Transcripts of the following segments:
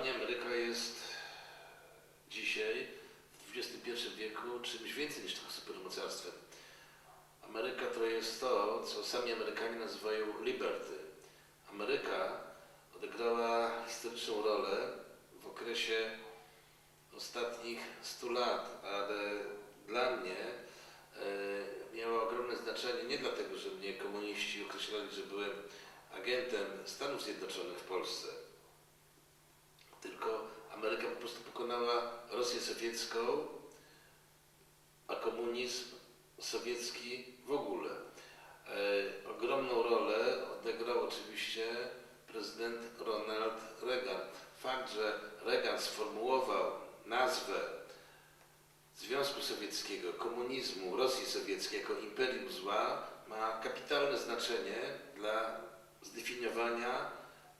mnie Ameryka jest dzisiaj, w XXI wieku, czymś więcej niż tylko supermocarstwem. Ameryka to jest to, co sami Amerykanie nazywają liberty. Ameryka odegrała historyczną rolę w okresie ostatnich 100 lat, ale dla mnie e, miała ogromne znaczenie nie dlatego, że mnie komuniści określali, że byłem agentem Stanów Zjednoczonych w Polsce, tylko Ameryka po prostu pokonała Rosję sowiecką, a komunizm sowiecki w ogóle. E, ogromną rolę odegrał oczywiście prezydent Ronald Reagan. Fakt, że Reagan sformułował nazwę Związku Sowieckiego, komunizmu, Rosji Sowieckiej jako imperium zła ma kapitalne znaczenie dla zdefiniowania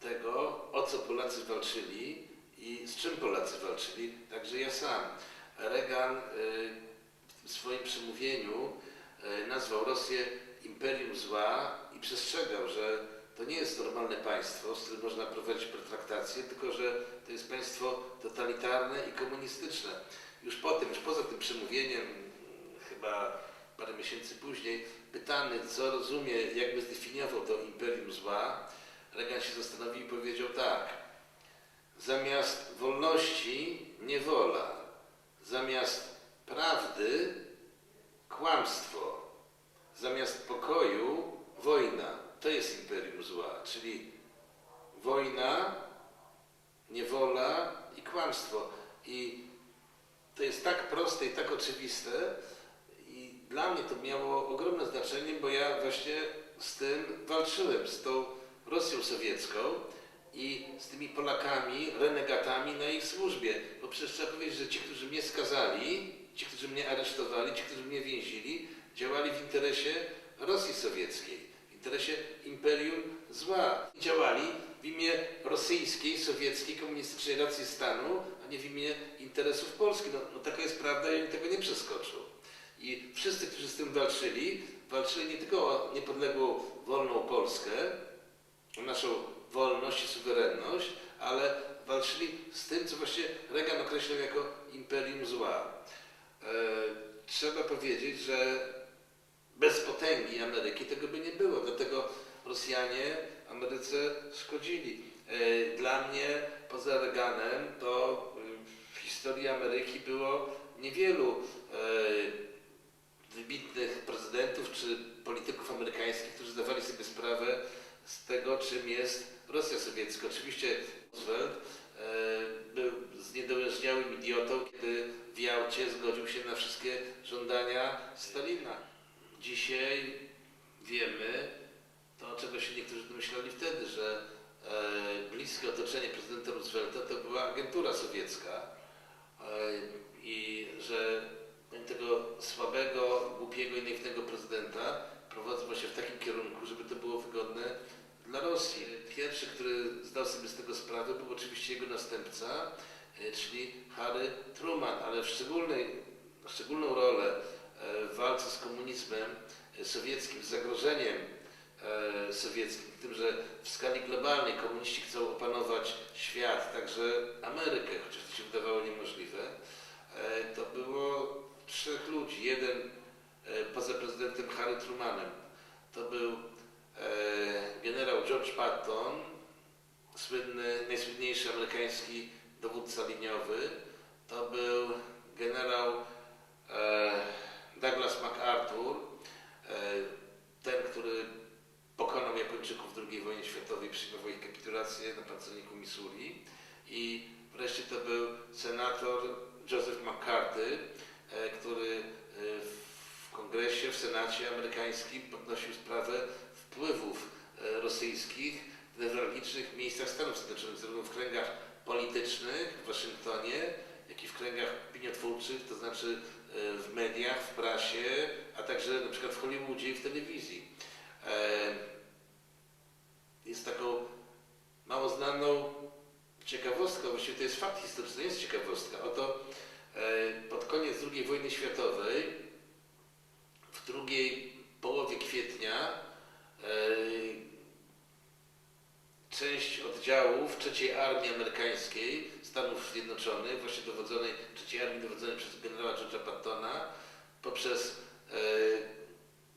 tego, o co Polacy walczyli i z czym Polacy walczyli, także ja sam. Reagan y, w swoim przemówieniu y, nazwał Rosję imperium zła i przestrzegał, że to nie jest normalne państwo, z którym można prowadzić pertraktacje, tylko że to jest państwo totalitarne i komunistyczne. Już potem, już poza tym przemówieniem, chyba parę miesięcy później, pytany, co rozumie, jakby zdefiniował to imperium zła, Reagan się zastanowił i powiedział tak. Zamiast wolności niewola, zamiast prawdy kłamstwo, zamiast pokoju wojna. To jest imperium zła, czyli wojna, niewola i kłamstwo. I to jest tak proste i tak oczywiste i dla mnie to miało ogromne znaczenie, bo ja właśnie z tym walczyłem, z tą Rosją sowiecką i z tymi Polakami, renegatami na ich służbie. Bo przecież trzeba powiedzieć, że ci, którzy mnie skazali, ci, którzy mnie aresztowali, ci, którzy mnie więzili, działali w interesie Rosji sowieckiej, w interesie imperium zła. Działali w imię rosyjskiej, sowieckiej, komunistycznej racji stanu, a nie w imię interesów Polski. No, no taka jest prawda i tego nie przeskoczą. I wszyscy, którzy z tym walczyli, walczyli nie tylko o niepodległą, wolną Polskę, o naszą wolność i suwerenność, ale walczyli z tym, co właśnie Reagan określał jako imperium zła. E, trzeba powiedzieć, że bez potęgi Ameryki tego by nie było, dlatego Rosjanie Ameryce szkodzili. E, dla mnie, poza Reaganem, to y, w historii Ameryki było niewielu e, wybitnych prezydentów czy polityków amerykańskich, którzy zdawali sobie sprawę z tego, czym jest Rosja sowiecka. Oczywiście Roosevelt e, był zniedołężniałym idiotą, kiedy w Jałcie zgodził się na wszystkie żądania Stalina. Dzisiaj wiemy to, czego się niektórzy domyślali wtedy, że e, bliskie otoczenie prezydenta Roosevelta to była agentura sowiecka e, i że tego słabego, głupiego i prezydenta prowadzą właśnie w takim kierunku, żeby to było wygodne dla Rosji. Pierwszy, który zdał sobie z tego sprawę, był oczywiście jego następca, e, czyli Harry Truman, ale w szczególnej, szczególną rolę e, w walce z komunizmem e, sowieckim, z zagrożeniem sowieckim, tym, że w skali globalnej komuniści chcą opanować świat, także Amerykę, chociaż to się wydawało niemożliwe, to było trzech ludzi. Jeden poza prezydentem Harry Trumanem, to był generał George Patton, słynny, najsłynniejszy amerykański liniowy, to był generał e, Douglas MacArthur, e, ten, który pokonał Japończyków w II wojnie światowej, przyjmował ich kapitulację na pancerniku Missouri. I wreszcie to był senator Joseph McCarthy, e, który w kongresie, w senacie amerykańskim podnosił sprawę wpływów rosyjskich newralgicznych miejscach Stanów Zjednoczonych, zarówno w kręgach politycznych w Waszyngtonie, jak i w kręgach opiniotwórczych, to znaczy w mediach, w prasie, a także na przykład w Hollywoodzie i w telewizji. Jest taką mało znaną ciekawostką, właściwie to jest fakt historyczny, to jest ciekawostka. Oto pod koniec II wojny światowej, w drugiej połowie kwietnia oddziałów III Armii Amerykańskiej Stanów Zjednoczonych, właśnie dowodzonej, III Armii dowodzonej przez generała George'a Pattona, poprzez e,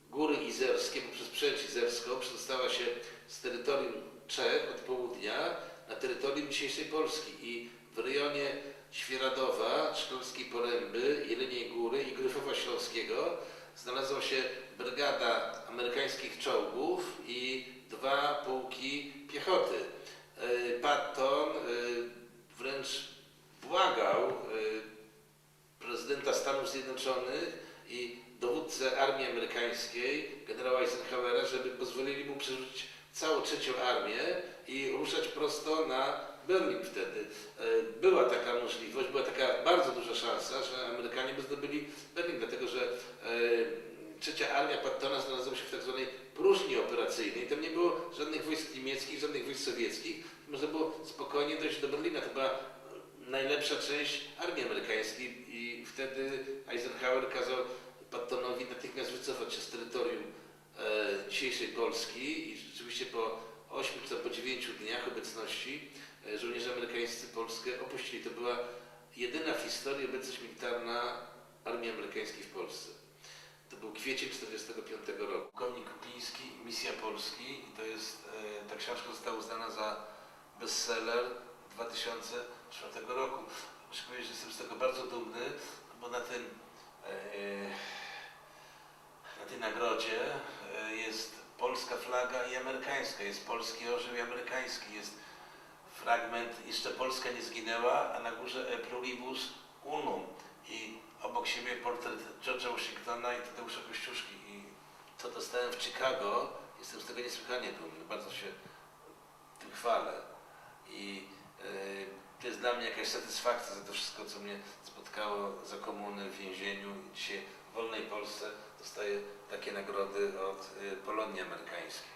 Góry Izerskie, poprzez Przemcz Izerską przedostała się z terytorium Czech od południa na terytorium dzisiejszej Polski i w rejonie Świeradowa, Szklarskiej Poręby, Jeleniej Góry i Gryfowa Śląskiego znalazła się brygada amerykańskich czołgów i dwa pułki piechoty. E, Patton e, wręcz błagał e, prezydenta Stanów Zjednoczonych i dowódcę armii amerykańskiej, generała Eisenhowera, żeby pozwolili mu przerzucić całą trzecią armię i ruszać prosto na Berlin wtedy. Była taka możliwość, była taka bardzo duża szansa, że Amerykanie by zdobyli Berlin, dlatego że e, trzecia armia Pattona znalazła się w tak zwanej próżni operacyjnej. Tam nie było żadnych wojsk niemieckich, żadnych wojsk sowieckich. Można było spokojnie dojść do Berlina. To była najlepsza część armii amerykańskiej i wtedy Eisenhower kazał Pattonowi natychmiast wycofać się z terytorium e, dzisiejszej Polski i rzeczywiście po 8 czy po 9 dniach obecności e, żołnierze amerykańscy Polskę opuścili. To była jedyna w historii obecność militarna armii amerykańskiej w Polsce. To był kwiecień 1945 roku. Pułkownik Kupiński, Misja Polski i to jest, e, ta książka została uznana za bestseller 2004 roku. Muszę powiedzieć, że jestem z tego bardzo dumny, bo na tym e, na tej nagrodzie e, jest polska flaga i amerykańska, jest polski orzeł i amerykański, jest fragment jeszcze Polska nie zginęła, a na górze E pluribus unum i obok siebie portret George'a Washingtona i Tadeusza Kościuszki. I to dostałem w Chicago, jestem z tego niesłychanie dumny, bardzo się tym chwalę i e, to jest dla mnie jakaś satysfakcja za to wszystko, co mnie spotkało za komuny w więzieniu dzisiaj w wolnej Polsce dostaję takie nagrody od y, Polonii Amerykańskiej.